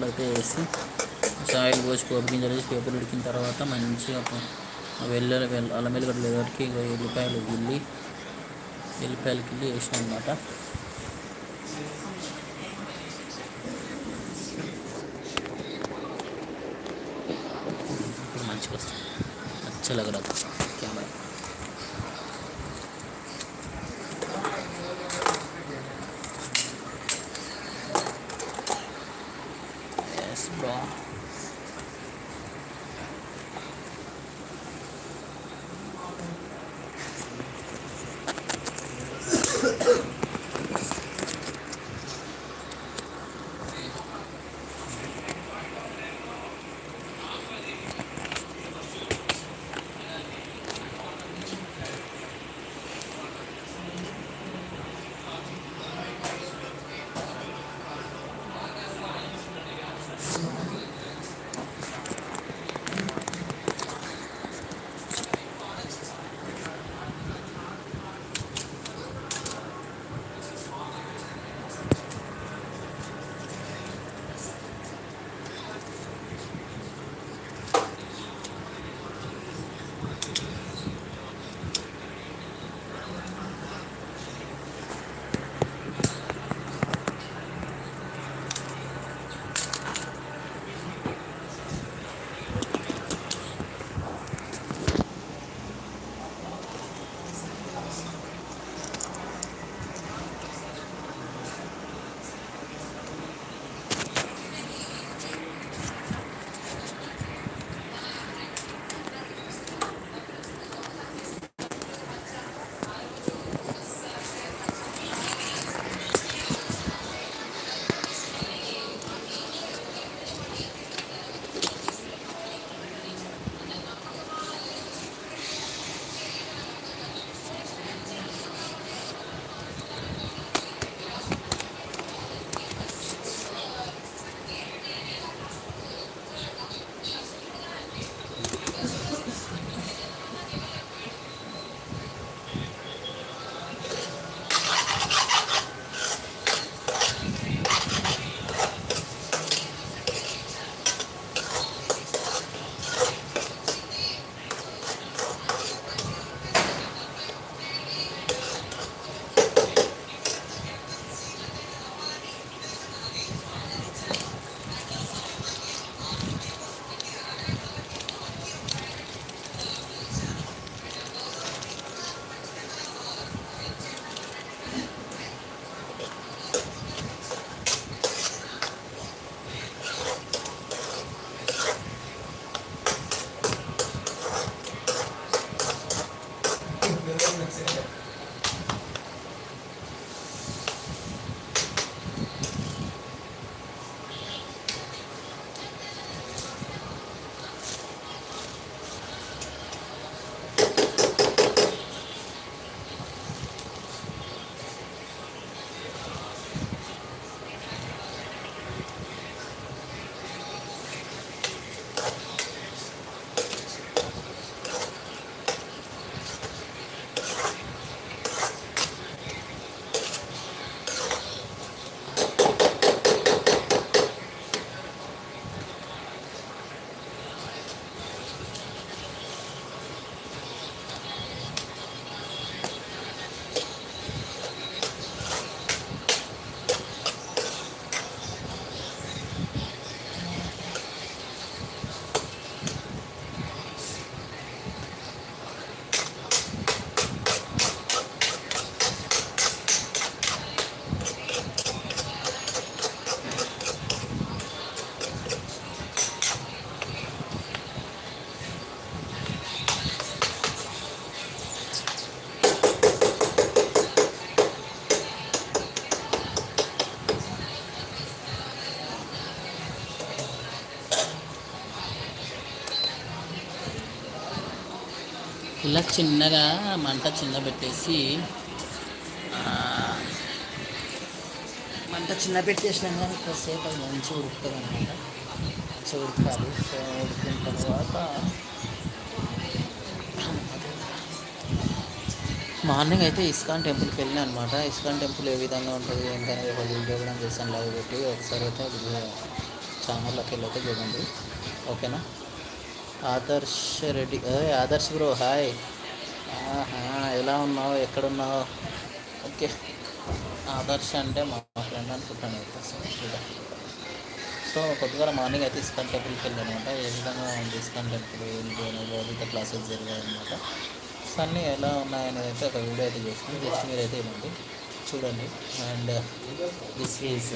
మసాలా అయితే వేసి ఆయిల్ పోసి పోపు గింజలు వేసి పేపర్ ఉడికిన తర్వాత మంచిగా వెల్లుల్లి వెల్ అల్లం వెల్లిగడ్డలు ఎదరికి ఎల్లిపాయలు గిల్లి ఎల్లిపాయలు గిల్లి వేసిన అనమాట మంచిగా వస్తుంది. నచ్చలగడ ఇలా చిన్నగా మంట చిన్న పెట్టేసి మంట చిన్న పెట్టేసినాక కాసేపు అది మంచిగా ఉడుకుతుంది అనమాట మంచి ఉడకాలి. సో ఉడికిన తర్వాత మార్నింగ్ అయితే ఇస్కాన్ టెంపుల్కి వెళ్ళినా అనమాట ఇస్కాన్ టెంపుల్ ఏ విధంగా ఉంటుంది ఏంటనేది ఒక వీడియో కూడా చేశాను లైవ్ పెట్టి. ఒకసారి అయితే అది వెళ్ళి అయితే చూడండి. ఓకేనా? ఆదర్శ్ రెడ్డి. ఏ ఆదర్శ్ బ్రో హాయ్. ఎలా ఉన్నావు? ఎక్కడున్నావు? ఓకే. ఆదర్శ్ అంటే మా ఫ్రెండ్ అనుకుంటాను అయితే సో చూడండి సో మార్నింగ్ అయితే ఇస్కాన్ టెంపుల్కి వెళ్ళాను అనమాట ఏ విధంగా ఇస్కాన్ టెంపుల్? ఏంటి అనేది భౌతిక క్లాసెస్ జరిగాయి అనమాట సో అన్నీ ఎలా ఉన్నాయనేది అయితే ఒక వీడియో అయితే చేస్తాను. జస్ట్ మీరు అయితే ఇవ్వండి. చూడండి. అండ్ దిస్ ఈజ్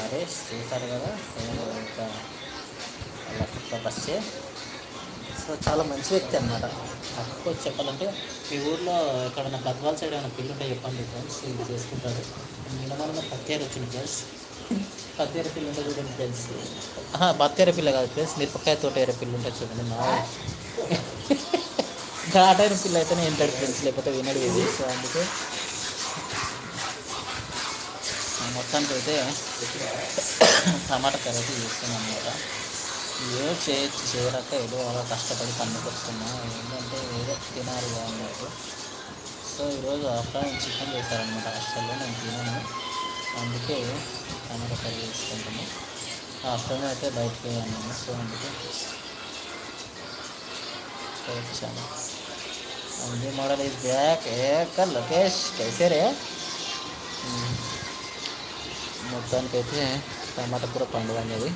నరేష్ చేశారు కదా. ఒక లక్ష సో చాలా మంచి వ్యక్తి అనమాట అఫ్కోర్స్ చెప్పాలంటే మీ ఊర్లో ఎక్కడైనా గద్వాల సైడ్ ఏమైనా పిల్లు ఉంటాయి చెప్పండి ఫ్రెండ్స్ ఇది చేసుకుంటారు. నిలబడిన పత్తేరు వచ్చింది ఫ్రెండ్స్. పత్తేర పిల్లు ఉంటే చూడండి ఫ్రెండ్స్. బత్తేర పిల్ల కాదు ఫ్రెండ్స్ మిరపకాయ తోట ఏరే పిల్లు ఉంటాయి చూడండి మా ఘాటైన పిల్ల అయితేనే వింటాడు ఫ్రెండ్స్ లేకపోతే వినడు ఇది సో అందుకే మొత్తానికి అయితే టమాటా కర్రీ చేస్తున్నాను అనమాట ఏదో చేయొచ్చు చేయరాక ఏదో అలా కష్టపడి పన్నుకు ఏంటంటే ఏదో తినాలి అన్నట్టు. సో ఈరోజు ఆఫ్టర్నూన్ చికెన్ చేశారనమాట హాస్టల్లో నేను తినను. అందుకే టమాటా కర్రీ చేసుకుంటున్నాను ఆఫ్టర్నూన్ అయితే బయటకు వెళ్ళాను సో అందుకే వచ్చాను. Anji model is back. ఏ లొకేష్ లోకేష్ కైసే రే మొత్తానికైతే టమాటా కూర పండుగ అనేది.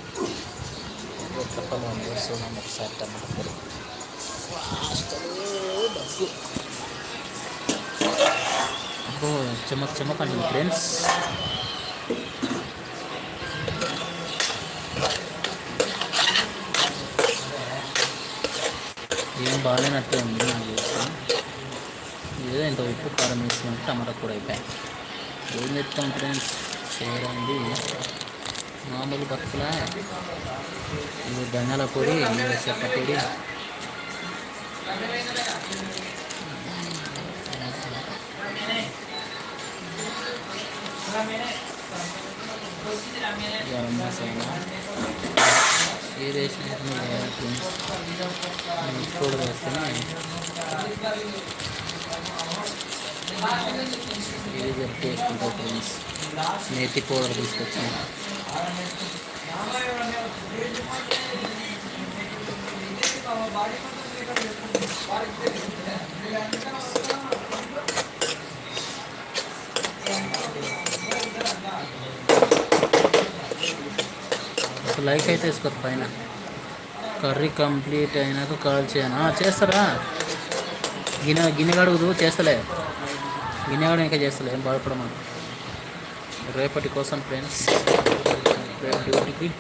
ఎట్లా పండుగ అనేది ఒకసారి టమాటా కూర డబ్బు అబ్బో చెమక్ చెమక్ అండి ఫ్రెండ్స్. ఏం బాగాలేనట్టే ఉంది నాకు తెలిసి. ఏదో ఇంత ఉప్పు కారం వేసుకుంటే టమాటా కూడా అయిపోయాయి ఏం చెప్తాం ఫ్రెండ్స్? చేయరండి. మామూలు బతుకులా ఇది ధనియాల పొడి ఇది చెక్క పొడి. గరం మసాలా. ఏది వేసినా ఫ్రెండ్స్ కూడా వేస్తేనే ఇది జర టేస్ట్ ఉంటుంది ఫ్రెండ్స్. నేతి పౌడర్ తీసుకొచ్చాను. ఒక లైక్ అయితే వేసుకోరు పైన. కర్రీ కంప్లీట్ అయినాక కాల్ చేయను? చేస్తారా? గిన్నె గిన్నె కడుగుదు చేస్తలే. గిన్నె కడుగు ఇంకా చేస్తలే ఏం బాధపడమని రేపటి కోసం ఫ్రెండ్స్ 23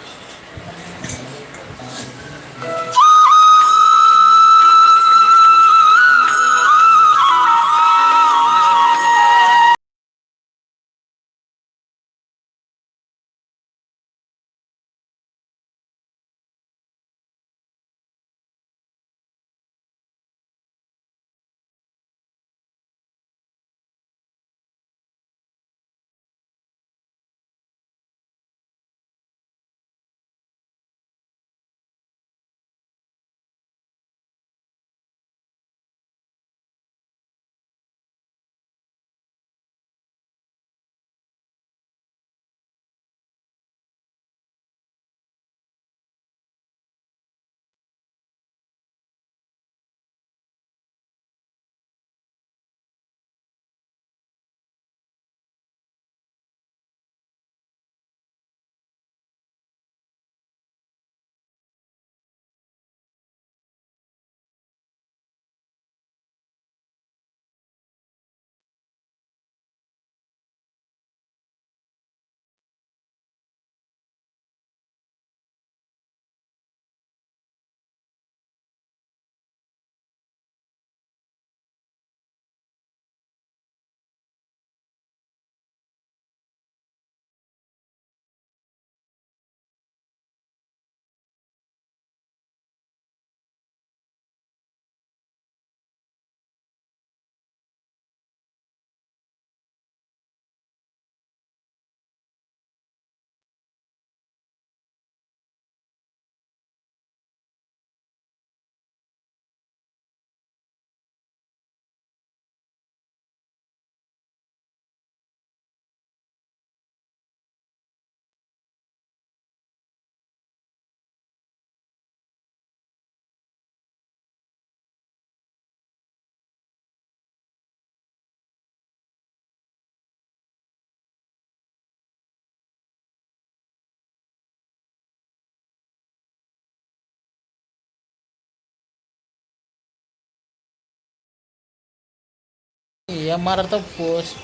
ఏం మాట్లాడతావు? పోస్ట్.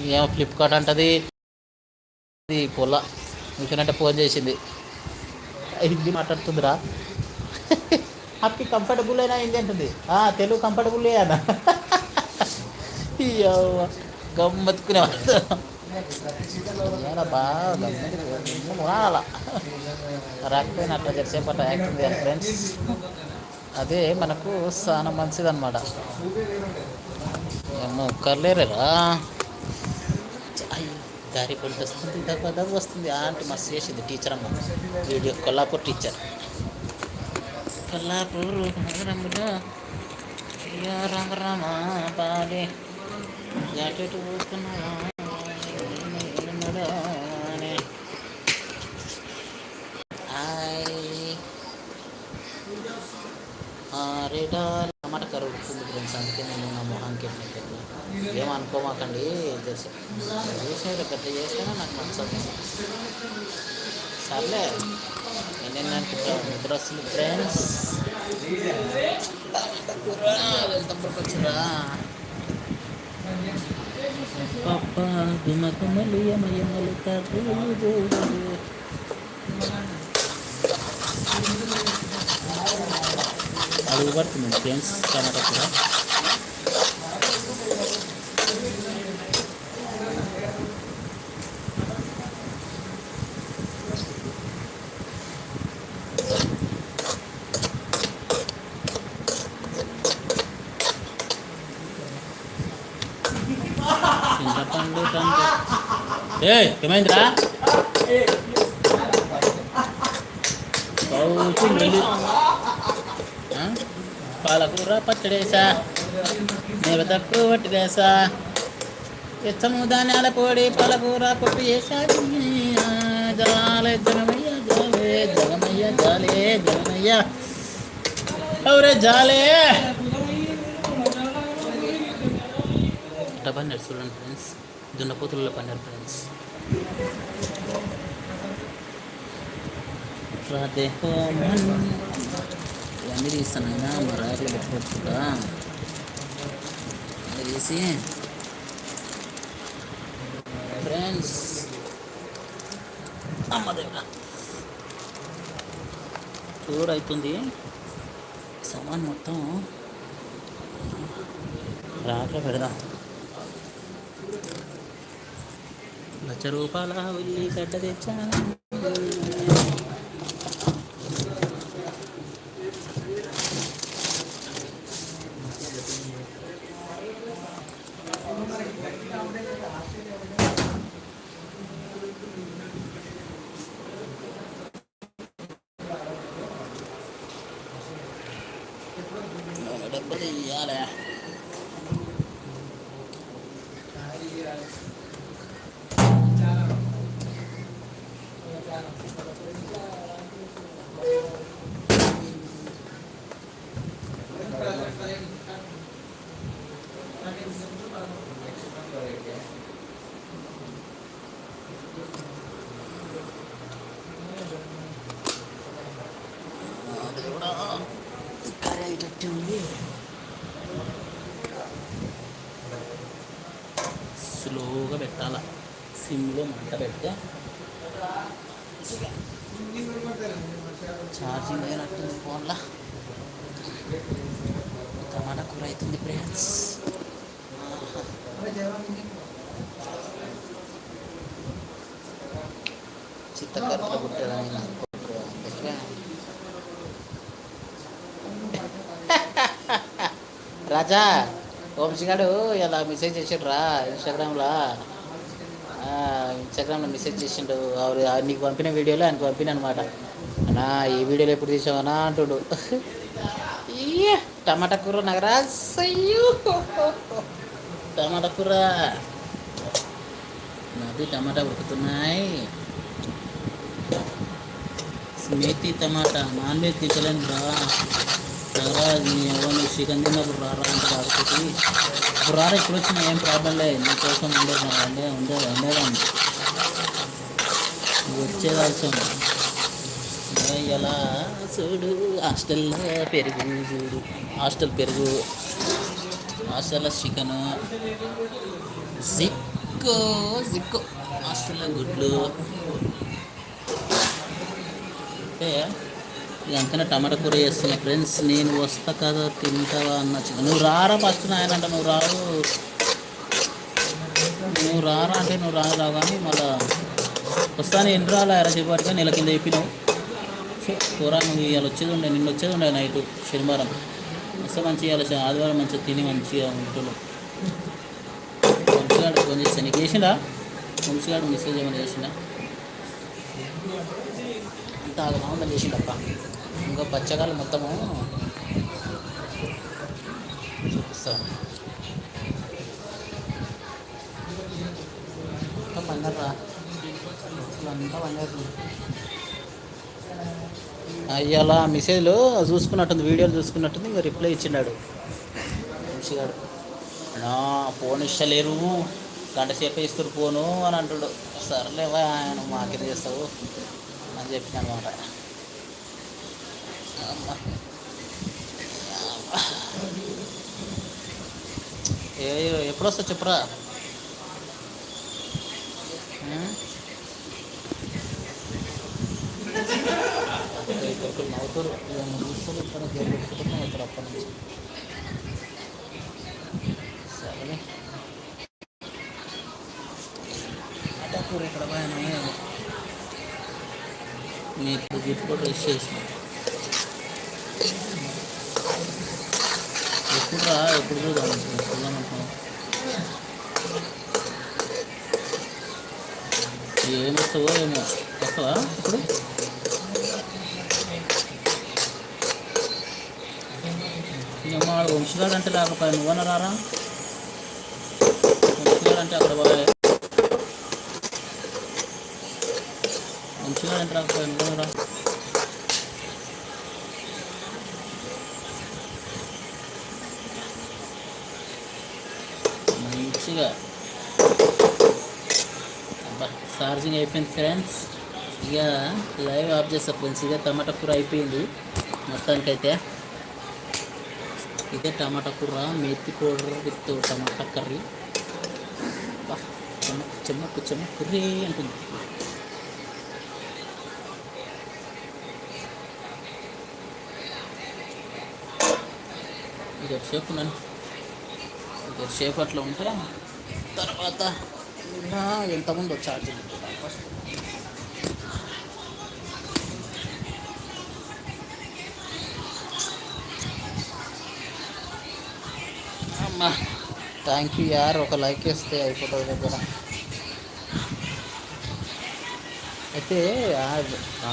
ఏం ఫ్లిప్కార్ట్ అంటది. ఇది పొల మీకేనంటే ఫోన్ చేసింది. హిందీ మాట్లాడుతుందిరా. అప్పకి కంఫర్టబుల్ అయినా హిందీ అంటుంది. "ఆ, తెలుగు కంఫర్టబుల్ అయ్యానా గమ్మత్తుకునే బాగా అలా రాకపోయినా అట్లా జరిసేపు అట్లా యాక్టింగ్ ఫ్రెండ్స్ అదే మనకు చాలా మంచిదన్నమాట. ఏమో కర్లేరేరా దారి కొంత వస్తుంది దగ్గర దగ్గర వస్తుంది. ఆంటీ మస్తు చేసింది టీచర్ అమ్మ. వీడియో కొల్లాపూర్ టీచర్ కొల్లాపూర్ నగరంలో అయ్యో రామ రామ జాకెట్ పోతున్నా అని. హాయ్ డాల్ టమాట కర్రీ ఉడుకుతుంది ఫ్రెండ్స్ అందుకే నేను నా మొహానికి ఎట్లా ఏమనుకోమాకండి తెలుసు చూసారు గట్ల చేస్తేనే నాకు నచ్చదు సర్లే నేనేం అనుకుంటాను నిద్ర వస్తుంది ఫ్రెండ్స్ వెళ్తాం వచ్చిరా పాప గుమకుమలు యమయమలు కర్రీ అడుగు పడుతుంది ఫ్రెండ్స్ టమాటా కూడా ఏ ఏమైందిరా పాలకూర పచ్చడేసా నేను తక్కువ పట్టిదేసా ఇచ్చము ధాన్యాల పొడి పాలకూర పప్పు వేసా జలాలే జగమయ్య జాలే జగమయ్య జాలే జగమయ్య అవురే జాలే ఇట్లా చూడండి ఫ్రెండ్స్ దున్నపోతుల్లో పన్నారు ఫ్రెండ్స్ రాధే ఇవన్నీ తీస్తానైనా మా రాయకులు పెట్టుకోవచ్చు కదా అది తీసి ఫ్రెండ్స్ అమ్మ దేవుడా. చూడవుతుంది సామాన్ మొత్తం రాట్లో పెడదాం. లక్ష రూపాయల ఉల్లి గడ్డ తెచ్చా డబ్బులు ఇవ్వాలి ఛార్జింగ్ అయినట్టుంది ఫోన్లో. టమాటా కూర అవుతుంది ఫ్రెండ్స్ చిత్తకర్రలు కుట్టారని నాకు అందుకే రాజా వంశీగాడు ఇలా మెసేజ్ చేసిండు రా ఇన్స్టాగ్రామ్లో ఇన్స్టాగ్రామ్లో మెసేజ్ చేసిండు. ఆవిడ నీకు పంపిన వీడియోలో ఆయనకు పంపిన అనమాట అన్నా ఈ వీడియోలో ఎప్పుడు తీసావనా అంటుడు. టమాటా కూర నగరాజ్ అయ్యో టమాటా కూర? నాది టమాటా ఉడుకుతున్నాయి. మేతి టమాటా నాన్ వెజ్ తీసలేను రా. నీ ఎవరు చికెన్ తిన్నప్పుడు రారా? అంటే కాకపోతే ఇప్పుడు రారా ఇప్పుడు వచ్చినా ఏం ప్రాబ్లం లేదు నీ కోసం ఉండేది ఉండే ఉండే ఎలా చూడు హాస్టల్లో పెరుగు చూడు. హాస్టల్ పెరుగు హాస్టల్లో చికెను జిక్కో జిక్కో హాస్టల్లో గుడ్లు. అంటే ఇదంతా టమాటా కూర చేస్తున్నా ఫ్రెండ్స్ నేను వస్తా కదా తింటావా అన్న చికెన్. నువ్వు రారా ఫస్ట్ నాయన అంట నువ్వు రావు. నువ్వు రారా అంటే నువ్వు రాను రావు కానీ మళ్ళా వస్తాను ఎన్ని రాలా? ఎరా నెల కింద చెప్పినావు. కూర నువ్వు ఇవాళ వచ్చేది ఉండే నిన్న వచ్చేది ఉండే నైట్ శనివారం. వస్తే మంచిగా ఇవాళ ఆదివారం మంచిగా తిని మంచిగా ఉంటున్నావు వంశీగాడు ఫోన్ చేస్తే నీకు వేసిందా వంశీగాడు మెసేజ్ ఏమైనా చేసిందా అంత ఆగమాగం చేసిండప్ప. ఇంకా పచ్చగాలు మొత్తము చూపిస్తాను అంతా పండరా అంతా పండరు మెసేజ్లు చూసుకున్నట్టుంది వీడియోలు చూసుకున్నట్టుంది ఇంకా రిప్లై ఇచ్చిన్నాడు మంచిగాడు నా ఫోన్ ఇష్టలేరు గంట సేపు ఇస్తారు ఫోను అని అంటాడు. సర్లేవా ఆయన మాకేం చేస్తావు అని చెప్పిన అనమాట ఏ ఎప్పుడు వస్తావు చెప్పురా? ఉం? నవ్వుతారు ఇవన్నీ చూస్తారు ఇక్కడ గేర్ ఇక్కడ అప్పటి నుంచి సరే అటాకూర ఇక్కడ బాగా మీకు గిఫ్ట్ కూడా ఇచ్చేసిన ఎప్పుడు ఎప్పుడు చూద్దాం చూద్దామంటున్నాం ఏం వస్తావో ఏమో వస్తావా ఇప్పుడు ఏమో వాడు వంశీగాడు అంటే రాకపోయా నువ్వన రారా? వంశీగాడు అంటే అక్కడ పోయా వంశీగాడు అంటే నాకు నువ్వనరా మంచిగా. ఛార్జింగ్ అయిపోయింది ఫ్రెండ్స్ ఇక లైవ్ ఆఫ్ చేస్తా ఫ్రెండ్స్ ఇక టమాటా కూర అయిపోయింది. మొత్తానికైతే. ఇదే టమాటా కూర methi powder with tomato curry. అబ్బా, చెమ్మక్కు చెమ్మక్కు చెమ్మక్కు రే అంటుంది. ఇది సేపు నన్ను ఇది సేపు అట్లా ఉంటే తర్వాత ఇంకా ఎంతమంది ఫస్ట్ అమ్మా. థ్యాంక్ యూ యార్. ఒక లైక్ వేస్తే అయిపోతుంది దగ్గర. అయితే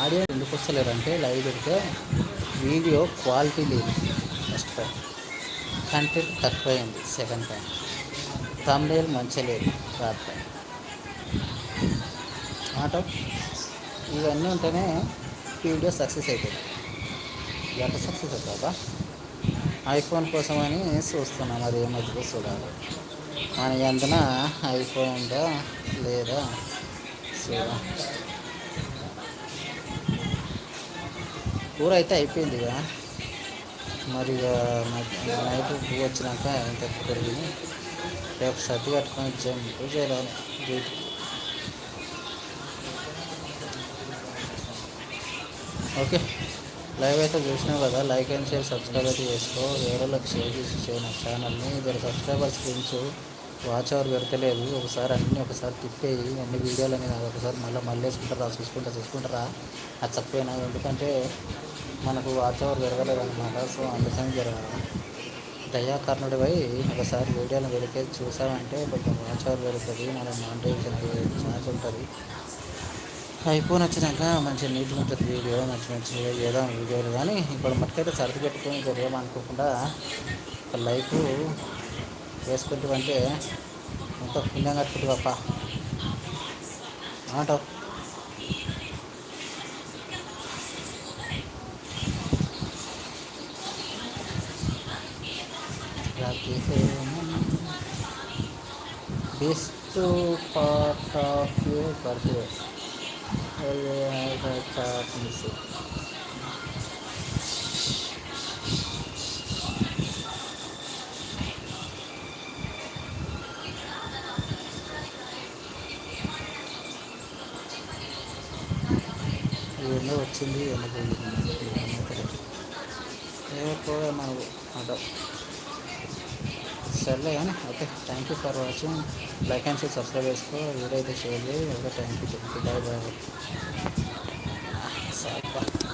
ఆడియో ఎందుకు వస్తలేరు అంటే లైవ్ పెడితే వీడియో క్వాలిటీ లేదు. ఫస్ట్ పాయింట్ కంటెంట్ తక్కువైంది. సెకండ్ పాయింట్ తమిళ మంచిగా లేదు. థర్డ్ పాయింట్ ఆటో ఇవన్నీ ఉంటేనే వీడియో సక్సెస్ అవుతుంది. ఎట్లా సక్సెస్ అవుతుందా? ఐఫోన్ కోసమని చూస్తున్నాం. అది ఏమవుతుందో చూడాలి. మన ఎందున ఐఫోన్ ఉందా లేదా చూడాలి. కూర అయితే అయిపోయింది ఇక మరి ఇక నైట్ పువ్వు వచ్చినాక ఇంత పెరిగి రేపు సర్ది కట్టుకొని జంపు చేయాలి ఓకే. లైవ్ అయితే చూసినావు కదా లైక్ అండ్ షేర్ సబ్స్క్రైబ్ అయితే చేసుకో. వేరేలకు షేర్ చేసి చేయను ఛానల్ని. ఇద్దరు సబ్స్క్రైబర్స్ పెంచు వాచ్ అవర్ పెడతలేదు. ఒకసారి అన్నీ ఒకసారి తిప్పేయి. అన్ని వీడియోలు అనేది ఒకసారి మళ్ళీ మళ్ళీ వేసుకుంటారా చూసుకుంటా చూసుకుంటారా? అది తప్పేనా? ఎందుకంటే మనకు వాచ్ అవర్ పెరగలేదు అనమాట సో అందుకని జరగాలి దయాకర్ణుడి పోయి ఒకసారి వీడియోలు వెలికే చూసామంటే కొంచెం వాచ్ అవర్ పెరుగుతుంది. మనం మానిటైజేషన్ ఛాన్స్ ఉంటుంది. ఐఫోన్ వచ్చినాక మంచి నీట్గా ఉంటుంది వీడియో మంచి మంచి ఏదో వీడియోలు కానీ ఇప్పుడు మట్టుకైతే సర్ది పెట్టుకొని అనుకోకుండా ఒక లైఫ్ వేసుకుంటూ అంటే ఎంతో పుణ్యం కట్టుకుంటు పాప. అంటావు best part of your birthday. ചാറ്റ്നിസ് ఇవన్నీ వచ్చింది వెళ్ళిపోయింది ఎప్పుడు మనకు అదో సర్లే కానీ okay thank you for watching like and share subscribe చేసుకో. వీడియో అయితే షేర్ చేయి. Okay thank you thank you bye bye sir